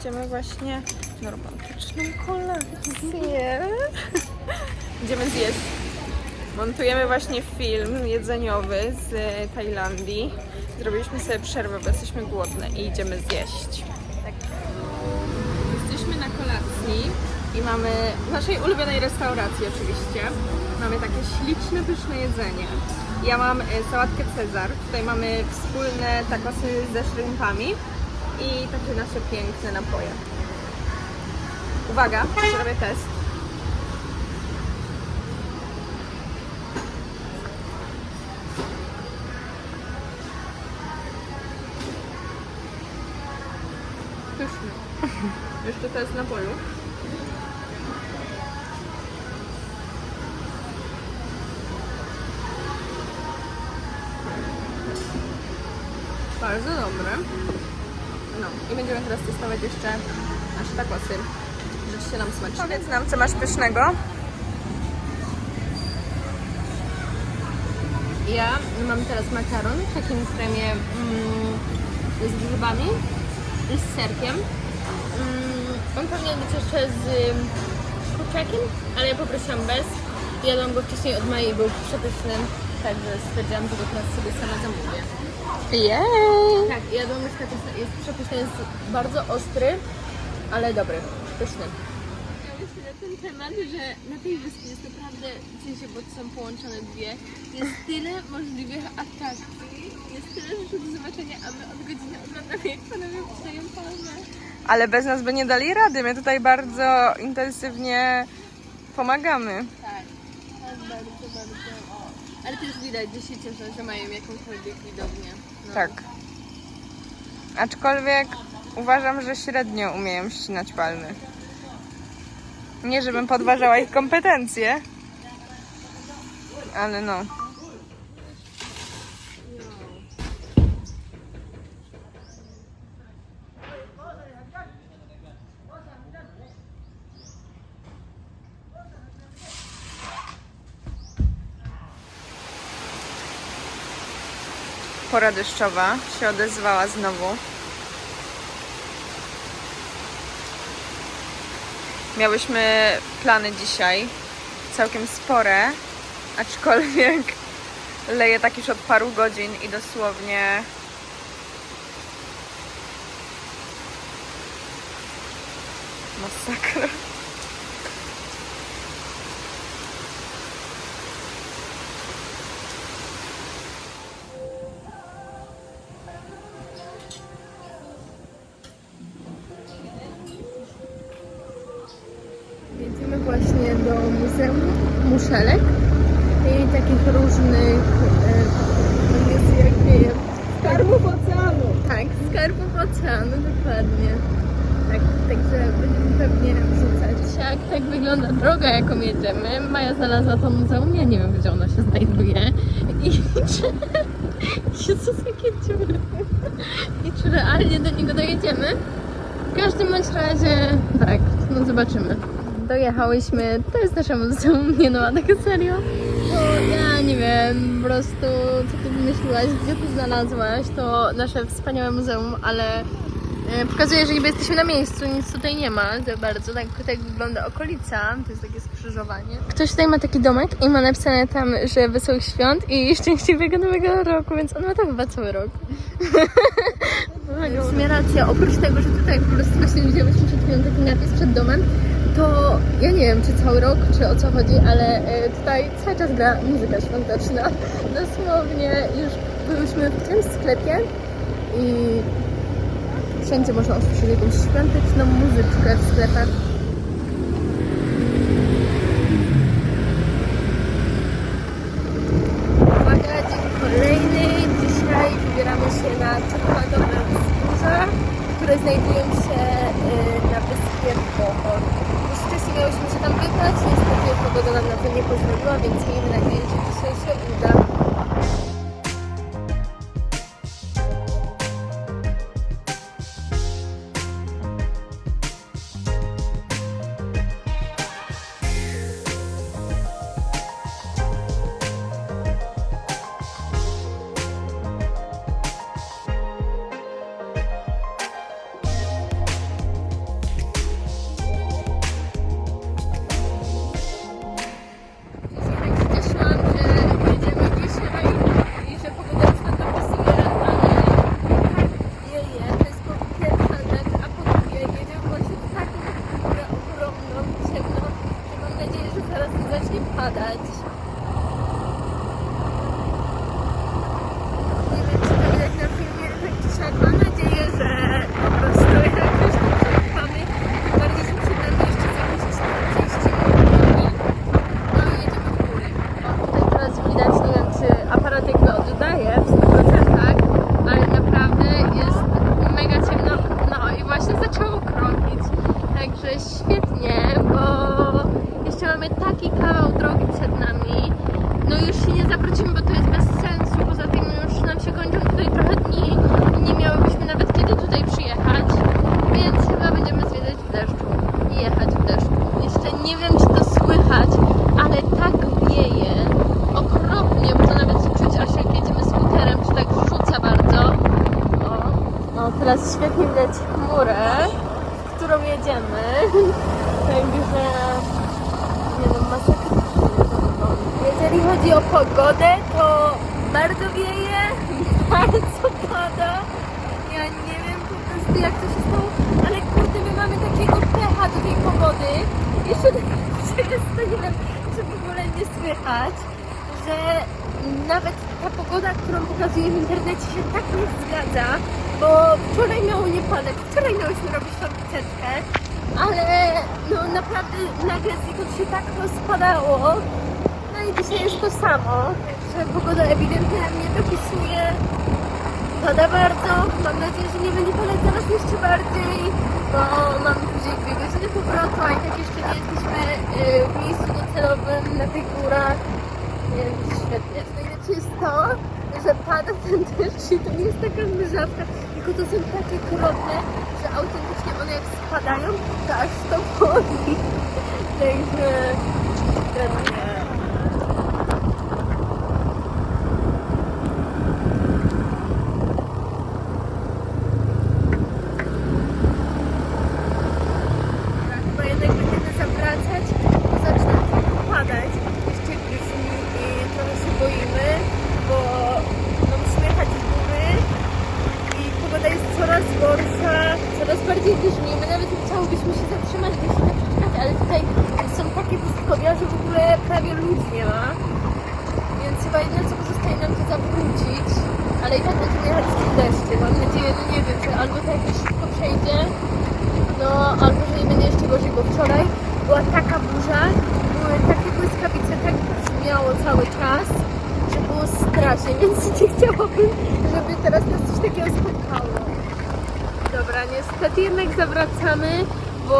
Idziemy właśnie na romantyczną kolację. Idziemy zjeść. Montujemy właśnie film jedzeniowy z Tajlandii. Zrobiliśmy sobie przerwę, bo jesteśmy głodne i idziemy zjeść. Mamy w naszej ulubionej restauracji oczywiście. Mamy takie śliczne, pyszne jedzenie. Ja mam e, sałatkę Cezar. Tutaj mamy wspólne takosy ze shrimpami i takie nasze piękne napoje. Uwaga, zrobię test. Pyszny. Jeszcze to jest napoju. Bardzo dobre. No i będziemy teraz testować jeszcze nasze takosy. Życzcie nam smacznie. Powiedz nam, co masz pysznego. Ja mam teraz makaron w takim kremie mm, z grzybami i z serkiem. Mm, on powinien być jeszcze z ym, kurczakiem, ale ja poprosiłam bez. Jadłam go wcześniej od Mai i był przepyszny, także stwierdziłam, że go teraz sobie sama zamówię. Jej! Tak, już taki, jest przepyszny, jest bardzo ostry, ale dobry, pyszny. Ja myślę na ten temat, że na tej wyspie jest naprawdę, w sensie, bo są połączone dwie, jest tyle możliwych atrakcji, jest tyle rzeczy do zobaczenia, a my od godziny oglądamy, jak panowie wstają palmę. Ale bez nas by nie dali rady. My tutaj bardzo intensywnie pomagamy. Tak, tak, bardzo, bardzo. O. Ale też widać, że się cieszą, że mają jakąkolwiek widownię. No. Tak. Aczkolwiek uważam, że średnio umieją ścinać palmy. Nie, żebym podważała ich kompetencje. Ale no. Pora deszczowa się odezwała znowu. Miałyśmy plany dzisiaj, całkiem spore, aczkolwiek leje tak już od paru godzin i dosłownie Jedziemy właśnie do Muzeum Muszelek i takich różnych e, jest jak nie wiem, skarbów oceanu. Tak, skarbów oceanu, dokładnie. Tak, także będziemy pewnie wrzucać jak tak wygląda droga, jaką jedziemy. Maja znalazła to muzeum, ja nie wiem gdzie ona się znajduje i czy... Jezus, jakie dziury. I czy realnie do niego dojedziemy? W każdym bądź razie, tak, no zobaczymy. Dojechałyśmy, to jest nasze muzeum, nie no, a tak serio? To ja nie wiem, po prostu co ty wymyśliłaś, gdzie ty znalazłaś to nasze wspaniałe muzeum, ale e, pokazuje, że niby jesteśmy na miejscu, nic tutaj nie ma za bardzo, tak, tak wygląda okolica, to jest takie skrzyżowanie. Ktoś tutaj ma taki domek i ma napisane tam, że wesołych świąt i szczęśliwego nowego roku, więc on ma to chyba cały rok. W sumie racja, oprócz tego, że tutaj po prostu właśnie widziałyśmy przed chwilą taki napis przed domem, to ja nie wiem, czy cały rok, czy o co chodzi, ale e, tutaj cały czas gra muzyka świąteczna. Dosłownie już byłyśmy w tym sklepie i wszędzie można usłyszeć jakąś świąteczną muzyczkę w sklepach. Uwaga, dzień kolejny. Dzisiaj wybieramy się na czekoladowe wzgórza, które znajdują się y, na wyspie Bohol. Już wcześniej miałyśmy się tam wybrać, niestety pogoda nam na to nie pozwoliła, więc świetnie widać chmurę, którą jedziemy. Także nie. No. Jeżeli chodzi o pogodę, to bardzo wieje, bardzo pada. Ja nie wiem po prostu jak to się stało, ale kurde, my mamy takiego pecha do tej pogody. Jeszcze przez to nie wiem, czy w ogóle nie słychać, że nawet ta pogoda, którą pokazuje w internecie się tak nie zgadza, bo wczoraj nie wczoraj miałyśmy robić tą wycieczkę, ale no naprawdę nagle znikąd się tak rozpadało. No i dzisiaj jest to samo, że pogoda ewidentnie nam nie dopisuje. Pada bardzo, mam nadzieję, że nie będzie padać teraz jeszcze bardziej, bo mam później dwie godziny powrotu, a i tak jeszcze nie jesteśmy y, w miejscu docelowym na tych górach, więc świetnie. Najlepsze jest to, że pada ten deszcz i to nie jest taka mrzawka, tylko to są takie krople, że autentycznie one jak spadają, to aż to boli. Także świetnie. Chyba jednak będziemy zawracać, bo zaczyna trochę padać. Jeszcze grzmi i trochę się boimy, bo no, musimy jechać w góry i pogoda jest coraz gorsza, coraz bardziej grzmi. My nawet nie chciałobyśmy się zatrzymać, by się tak przeczekać, ale tutaj są takie pustkowia, że w ogóle prawie ludzi nie ma. Więc chyba jedyne co pozostaje nam ale i tak będziemy jechać w tym deszczu. Mam nadzieję, no nie wiem, że albo to jakoś szybko przejdzie, no, albo że nie będzie jeszcze gorzej, bo wczoraj była taka burza, były takie błyskawice, tak brzmiało cały czas, że było strasznie, więc nie chciałabym, żeby teraz nas coś takiego spotkało. Dobra, niestety jednak zawracamy, bo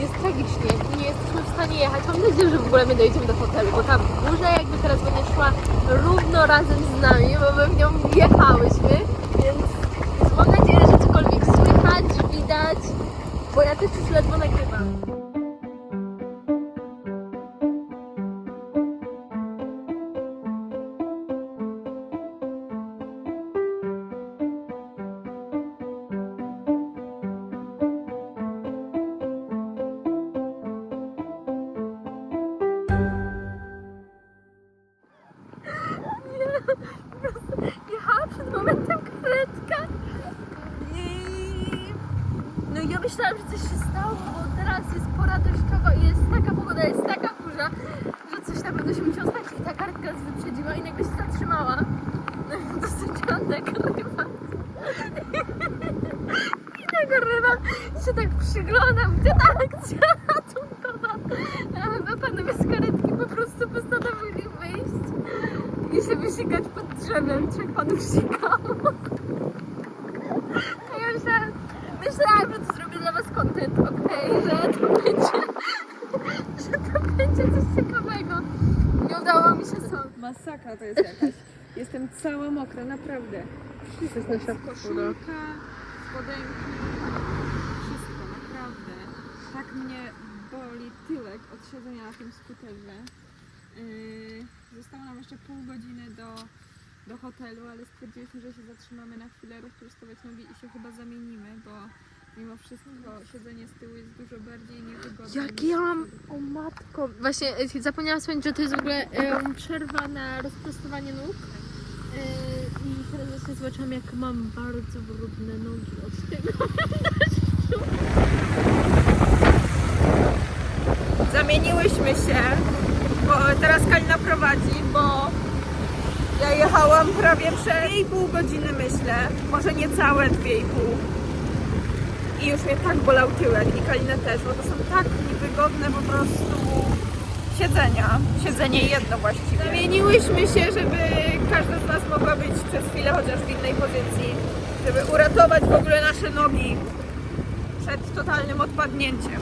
jest tragicznie nie jesteśmy w stanie jechać. Mam nadzieję, że w ogóle my dojedziemy do hotelu, bo ta burza jakby teraz będzie szła równo razem z nami, bo my w nią wjechałyśmy, więc, mam nadzieję, że cokolwiek słychać, widać, bo ja też już ledwo nagrywam. Że to będzie, że to będzie coś ciekawego. Nie udało mi się sobie. Masakra to jest jakaś. Jestem cała mokra, naprawdę. To jest nasza Koszulka, spodenki, wszystko, naprawdę. Tak mnie boli tyłek od siedzenia na tym skuterze. Yy, zostało nam jeszcze pół godziny do, do hotelu, ale stwierdziliśmy, że się zatrzymamy na chwilę, rozprostować nogi i się chyba zamienimy, bo mimo wszystko siedzenie z tyłu jest dużo bardziej niewygodne. Jak ja mam, o matko, właśnie e, zapomniałam wspomnieć, że to jest w ogóle e, przerwa na rozprostowanie nóg. E, I teraz właśnie zobaczyłam, jak mam bardzo brudne nogi od tego. Zamieniłyśmy się bo teraz Kalina prowadzi, bo ja jechałam prawie przez 2,5 godziny myślę, może niecałe 2,5. I już mnie tak bolał tyłek i Kalinę też, bo to są tak niewygodne po prostu siedzenia. Siedzenie jedno właściwie. Zamieniłyśmy się, żeby każda z nas mogła być przez chwilę chociaż w innej pozycji, żeby uratować w ogóle nasze nogi przed totalnym odpadnięciem.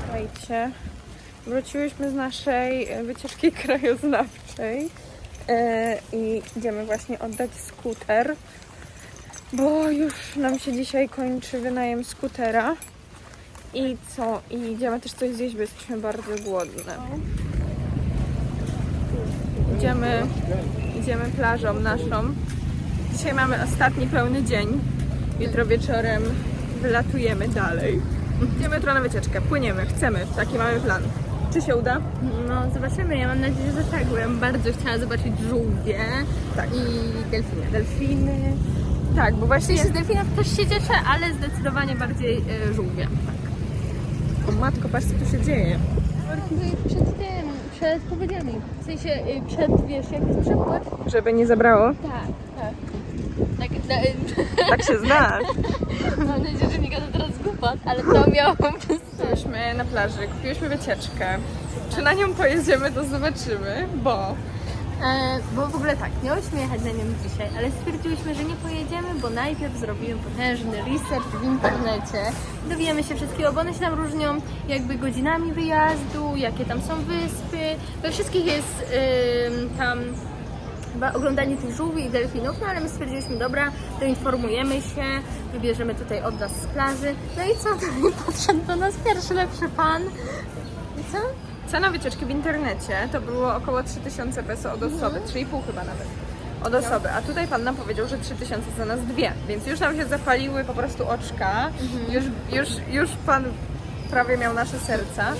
Słuchajcie, wróciłyśmy z naszej wycieczki krajoznawczej e, i idziemy właśnie oddać skuter, bo już nam się dzisiaj kończy wynajem skutera. I co? I idziemy też coś zjeść, bo jesteśmy bardzo głodne. Idziemy, idziemy plażą naszą. Dzisiaj mamy ostatni pełny dzień. Jutro wieczorem wylatujemy dalej. Idziemy jutro na wycieczkę, płyniemy, chcemy, taki mamy plan. Czy się uda? No zobaczymy, ja mam nadzieję, że tak, bo ja bym bardzo chciała zobaczyć żółwie Tak. i delfiny. Delfiny. Tak, bo W właśnie sensie z delfinów też się cieszę, ale zdecydowanie bardziej e, żółwie. O matko, patrz co tu się dzieje. Przed tym, przed powodziami. W sensie y, przed, wiesz, jak jest przepływ. Żeby nie zabrało. Tak, tak. Tak, da, Tak się znasz. mam nadzieję, że nie gada teraz głupot, ale to miało. Byliśmy na plaży, kupiłyśmy wycieczkę. Czy na nią pojedziemy, to zobaczymy, bo E, bo w ogóle tak, miałyśmy jechać na nią dzisiaj, ale stwierdziłyśmy, że nie pojedziemy, bo najpierw zrobimy potężny research w internecie. Dowiemy się wszystkiego, bo one się tam różnią jakby godzinami wyjazdu, jakie tam są wyspy. We wszystkich jest ym, tam chyba oglądanie tych żółwi i delfinów, no ale my stwierdziliśmy, dobra, to informujemy się, wybierzemy tutaj od nas z plaży. No i co? Podszedł do nas pierwszy lepszy pan. I co? Cena wycieczki w internecie to było około 3000 peso od osoby, 3,5 chyba nawet. Od osoby, a tutaj pan nam powiedział, że 3000 za nas dwie, więc już nam się zapaliły po prostu oczka. Już, już, już pan prawie miał nasze serca.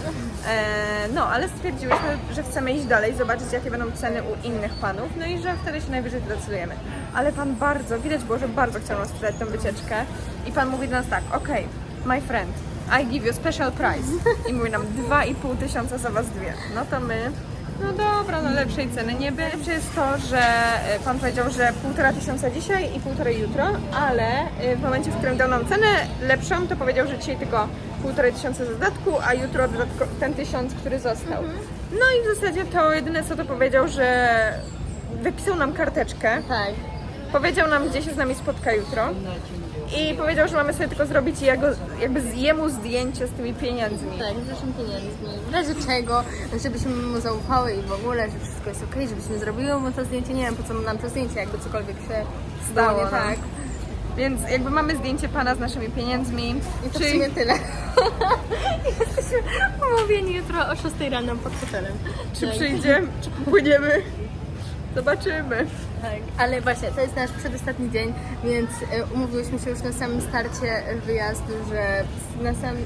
E, no, ale stwierdziłyśmy, że chcemy iść dalej, zobaczyć jakie będą ceny u innych panów, no i że wtedy się najwyżej zdecydujemy. Ale pan bardzo, widać było, że bardzo chciał nas sprzedać tę wycieczkę i pan mówi do nas tak, okej, my friend, I give you special price. I mówi nam 2,5 tysiąca za was dwie. No to my, no dobra, no lepszej ceny nie będzie. Jest to, że e, pan powiedział, że półtora tysiąca dzisiaj i półtorej jutro, ale e, w momencie, w którym dał nam cenę lepszą, to powiedział, że dzisiaj tylko półtorej tysiąca za dodatku, a jutro ten tysiąc, który został. No i w zasadzie to jedyne co to powiedział, że wypisał nam karteczkę, Tak. powiedział nam, gdzie się z nami spotka jutro. I powiedział, że mamy sobie tylko zrobić jego, jakby jemu zdjęcie z tymi pieniędzmi. Tak, z naszymi pieniędzmi. W razie czego, żebyśmy mu zaufały i w ogóle, że wszystko jest okej, żebyśmy zrobiły mu to zdjęcie. Nie wiem, po co nam to zdjęcie, jakby cokolwiek się stało, nie no. tak. Więc jakby mamy zdjęcie pana z naszymi pieniędzmi. I to Czy- w sumie tyle. Jesteśmy umówieni jutro o 6 rano pod hotelem. Czy tak. przyjdzie, czy płyniemy? Zobaczymy. Tak, ale właśnie, to jest nasz przedostatni dzień, więc e, umówiłyśmy się już na samym starcie wyjazdu, że na sam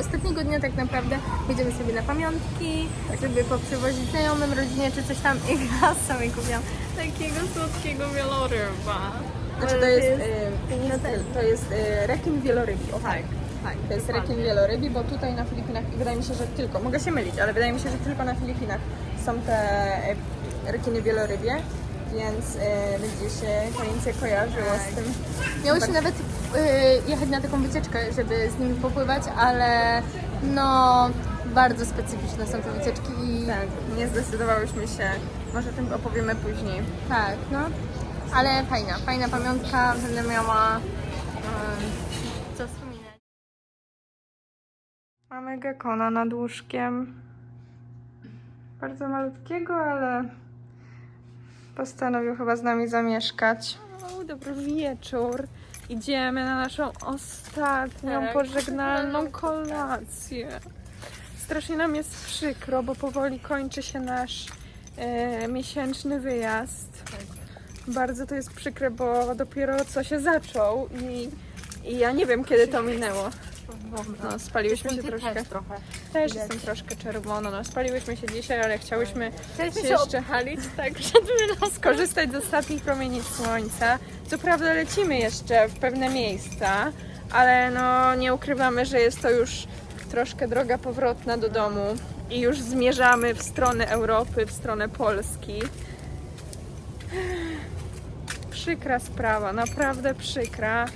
ostatniego dnia tak naprawdę jedziemy sobie na pamiątki, żeby poprzywozić znajomym, rodzinie czy coś tam i ja sobie kupiłam takiego słodkiego wieloryba. Znaczy to jest, y, no tak. to jest y, rekin wielorybi. O tak. tak, To jest rekin wielorybi, bo tutaj na Filipinach, i wydaje mi się, że tylko, mogę się mylić, ale wydaje mi się, że tylko na Filipinach są te rekiny wielorybie, więc y, będzie się Kalince kojarzyło z tym. Miałyśmy nawet y, jechać na taką wycieczkę, żeby z nimi popływać, ale no bardzo specyficzne są te wycieczki i Tak, nie zdecydowałyśmy się. Może o tym opowiemy później. Tak, no. Ale fajna, fajna pamiątka. Będę miała um, co wspominać. Mamy gekona nad łóżkiem. Bardzo malutkiego, ale postanowił chyba z nami zamieszkać. O, dobry wieczór. Idziemy na naszą ostatnią Tak, pożegnalną kolację. Strasznie nam jest przykro, bo powoli kończy się nasz e, miesięczny wyjazd. Bardzo to jest przykre, bo dopiero co się zaczął i, i ja nie wiem kiedy to minęło. No, spaliłyśmy się troszkę. trochę. Też jestem troszkę czerwona. No, spaliłyśmy się dzisiaj, ale chciałyśmy się jeszcze Chalić tak wylosem. skorzystać z ostatnich promieni słońca. Co prawda lecimy jeszcze w pewne miejsca, ale no nie ukrywamy, że jest to już troszkę droga powrotna do domu i już zmierzamy w stronę Europy, w stronę Polski. Przykra sprawa, naprawdę przykra.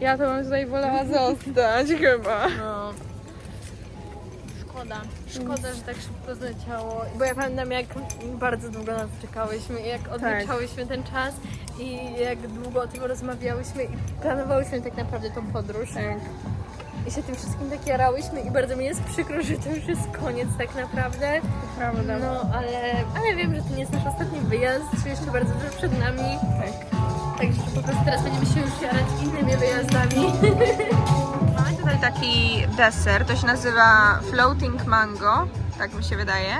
Ja to bym tutaj wolała zostać chyba. No. Szkoda. Szkoda, że tak szybko zleciało. Bo ja pamiętam, jak bardzo długo na to czekałyśmy, i jak odliczałyśmy ten czas i jak długo o tym rozmawiałyśmy i planowałyśmy tak naprawdę tą podróż. Tak. I się tym wszystkim tak jarałyśmy i bardzo mi jest przykro, że to już jest koniec tak naprawdę. Prawda. No, ale, ale wiem, że to nie jest nasz ostatni wyjazd, jeszcze bardzo dużo przed nami. Tak. Teraz będziemy się już jarać innymi wyjazdami. Mamy tutaj taki deser, to się nazywa floating mango, tak mi się wydaje.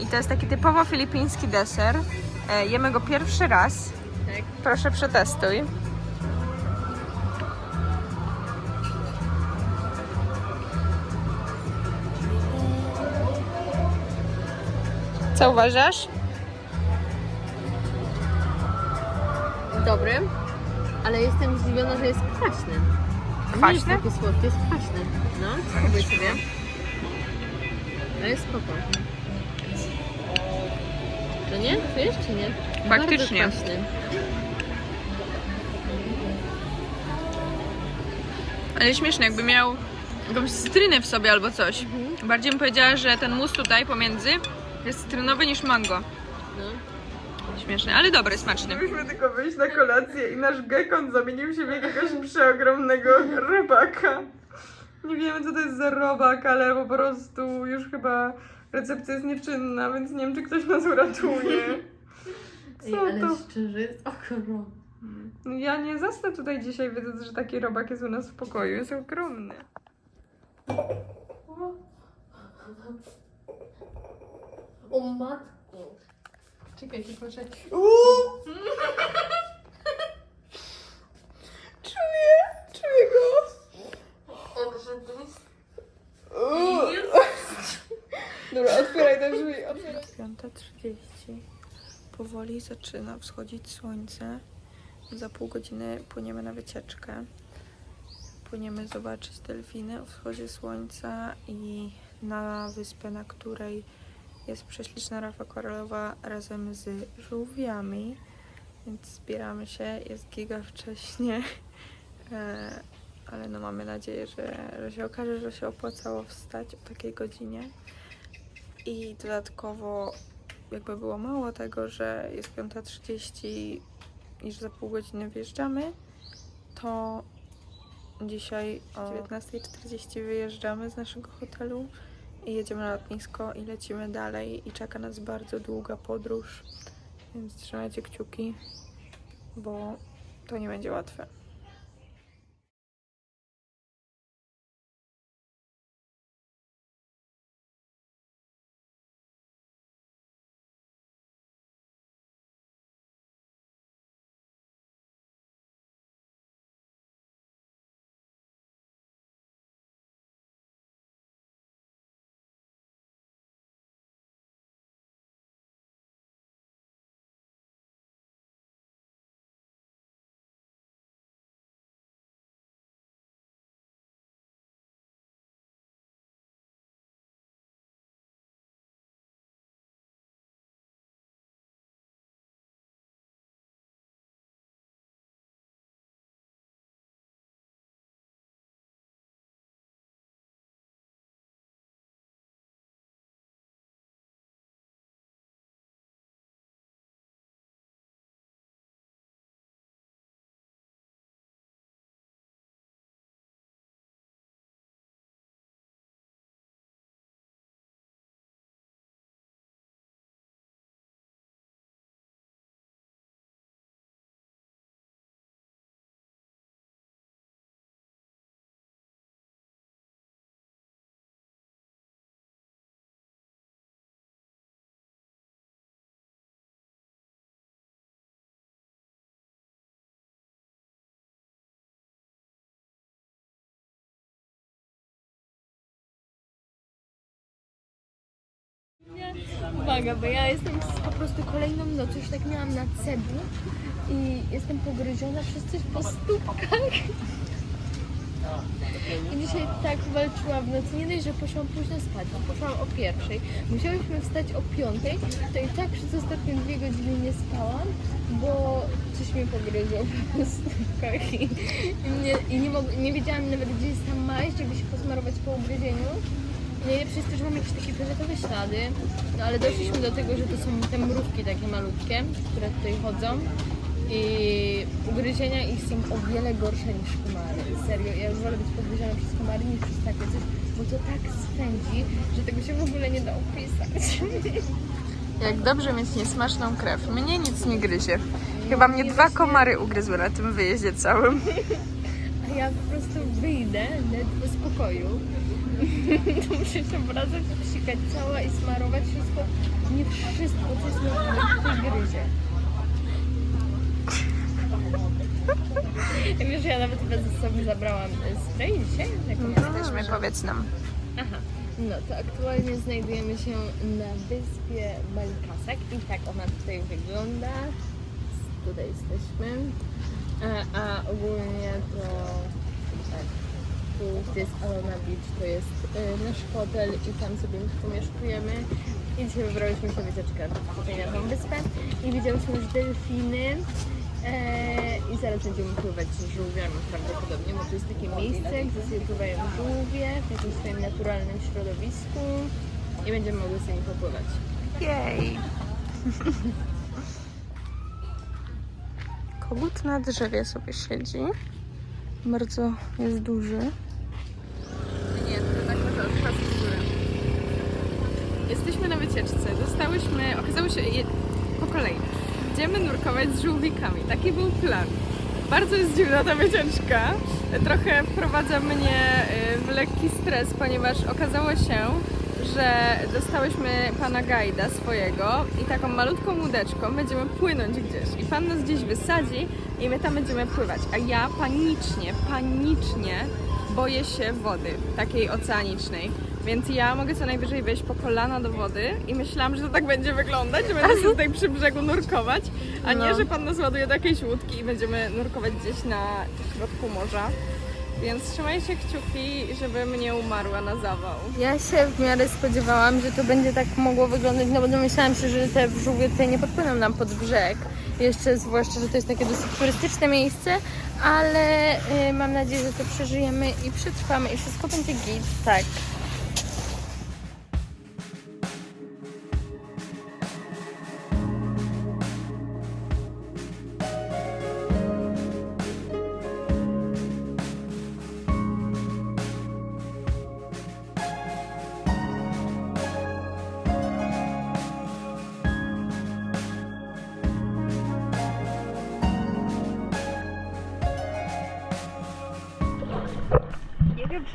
I to jest taki typowo filipiński deser. E, Jemy go pierwszy raz. Tak. Proszę przetestuj. Co uważasz? Dobry, ale jestem zdziwiona, że jest kwaśny. Nie jest Kwaśny? taki słodki, jest kwaśny. No, spróbuj sobie. Ale jest spoko. To nie? Czujesz czy nie? Faktycznie. Bardzo kwaśny. Ale śmieszne, jakby miał jakąś cytrynę w sobie albo coś. Bardziej bym powiedziała, że ten mus tutaj pomiędzy jest cytrynowy niż mango. Śmieszny, ale dobry, smaczny. Myśmy tylko wyjść na kolację i nasz gekon zamienił się w jakiegoś przeogromnego robaka. Nie wiemy co to jest za robak, ale po prostu już chyba recepcja jest nieczynna, więc nie wiem czy ktoś nas uratuje. Ej, Co ale to? szczerze jest ogromny. No Ja nie zasnę tutaj dzisiaj wiedząc, że taki robak jest u nas w pokoju, jest ogromny. O matko. Czekaj, proszę. Czuję, czuję go. Dobra, otwieraj te drzwi, otwieraj. 5.30. Powoli zaczyna wschodzić słońce. Za pół godziny płyniemy na wycieczkę. Płyniemy zobaczyć delfiny o wschodzie słońca i na wyspę, na której jest prześliczna rafa koralowa razem z żółwiami. Więc zbieramy się, jest giga wcześnie. E, ale no mamy nadzieję, że, że się okaże, że się opłacało wstać o takiej godzinie. I dodatkowo jakby było mało tego, że jest 5.30 i że za pół godziny wjeżdżamy, to dzisiaj o 19.40 wyjeżdżamy z naszego hotelu i jedziemy na lotnisko i lecimy dalej i czeka nas bardzo długa podróż, więc trzymajcie kciuki, bo to nie będzie łatwe. Uwaga, bo ja jestem po prostu kolejną noc, już tak miałam na cebu i jestem pogryziona przez coś po stópkach. I dzisiaj tak walczyłam w nocy. Nie dość, że poszłam późno spać, poszłam o pierwszej. Musiałyśmy wstać o piątej, to i tak przez ostatnie dwie godziny nie spałam, bo coś mnie pogryzło po w kości. I, nie, i nie, mog, nie wiedziałam nawet, gdzie jest tam maść, żeby się posmarować po ugryzieniu. Najlepsze jest to, że mam jakieś takie fioletowe ślady, no ale doszliśmy do tego, że to są te mrówki takie malutkie, które tutaj chodzą i ugryzienia ich są o wiele gorsze niż komary. Serio, ja już wolę być podgryziona przez komary niż przez takie coś, bo to tak swędzi, że tego się w ogóle nie da opisać. Jak dobrze mieć niesmaczną krew. Mnie nic nie gryzie. Chyba mnie dwa komary ugryzły na tym wyjeździe całym. A ja po prostu wyjdę ledwo z pokoju. to muszę się obracać, psikać cała i smarować wszystko. Nie wszystko, co jest na tej gryzie. Ja Wiesz, ja nawet ze sobą zabrałam e, spray dzisiaj. Jak Jesteśmy, powiedz nam. Aha. No to aktualnie znajdujemy się na wyspie Balikasek i tak ona tutaj wygląda. Tutaj jesteśmy. A, a ogólnie to tak. Tu gdzie jest Alona Beach, to jest y, nasz hotel i tam sobie pomieszkujemy. I dzisiaj wybrałyśmy się wycieczkę tutaj na tą wyspę i widziałyśmy już delfiny. E, I zaraz będziemy pływać żółwiami prawdopodobnie, bo to jest takie miejsce, gdzie sobie pływają żółwie w jakimś swoim naturalnym środowisku i będziemy mogły z nimi popływać. Jej! Kogut na drzewie sobie siedzi. Bardzo jest duży. Nie, to tak może od czasu z góry. Jesteśmy na wycieczce. Dostałyśmy, okazało się je, po kolei. Idziemy nurkować z żółwikami. Taki był plan. Bardzo jest dziwna ta wycieczka. Trochę wprowadza mnie y, w lekki stres, ponieważ okazało się, że dostałyśmy pana gajda swojego i taką malutką łódeczką będziemy płynąć gdzieś. I pan nas gdzieś wysadzi i my tam będziemy pływać. A ja panicznie, panicznie boję się wody, takiej oceanicznej. Więc ja mogę co najwyżej wejść po kolana do wody i myślałam, że to tak będzie wyglądać, że będę się tutaj przy brzegu nurkować, a nie, No. że pan nas ładuje do jakiejś łódki i będziemy nurkować gdzieś na środku morza. Więc trzymajcie kciuki, żebym nie umarła na zawał. Ja się w miarę spodziewałam, że to będzie tak mogło wyglądać, no bo domyślałam się, że te żółwie tutaj nie podpłyną nam pod brzeg. Jeszcze zwłaszcza, że to jest takie dosyć turystyczne miejsce, ale y, mam nadzieję, że to przeżyjemy i przetrwamy i wszystko będzie git, tak.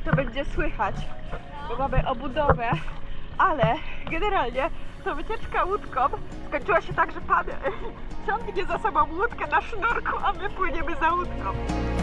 To będzie słychać, bo mamy obudowę, ale generalnie to wycieczka łódką skończyła się tak, że pan ciągnie za sobą łódkę na sznurku, a my płyniemy za łódką.